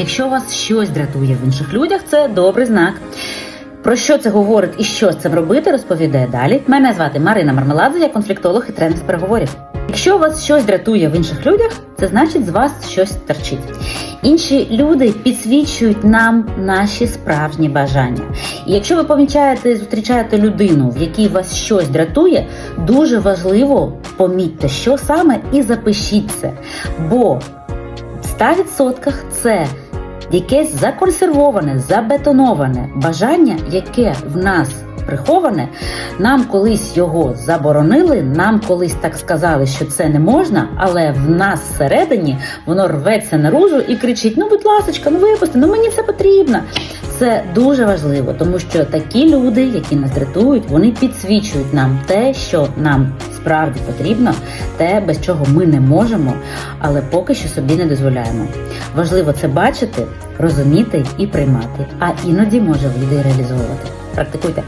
Якщо вас щось дратує в інших людях, це добрий знак. Про що це говорить і що з цим робити, розповідає далі. Мене звати Марина Мармеладзе, я конфліктолог і тренер з переговорів. Якщо вас щось дратує в інших людях, це значить з вас щось торчить. Інші люди підсвічують нам наші справжні бажання. І якщо ви помічаєте, зустрічаєте людину, в якій вас щось дратує, дуже важливо помітьте, що саме, і запишіть це. Бо в 100% це якесь законсервоване, забетоноване бажання, яке в нас приховане, нам колись його заборонили, нам колись так сказали, що це не можна, але в нас всередині воно рветься наружу і кричить: Ну, будь ласка, ну випусти, ну мені це потрібно. Це дуже важливо, тому що такі люди, які нас дратують, вони підсвічують нам те, що нам справді потрібно, те, без чого ми не можемо, але поки що собі не дозволяємо. Важливо це бачити, розуміти і приймати, а іноді може вийде і реалізовувати. Практикуйте.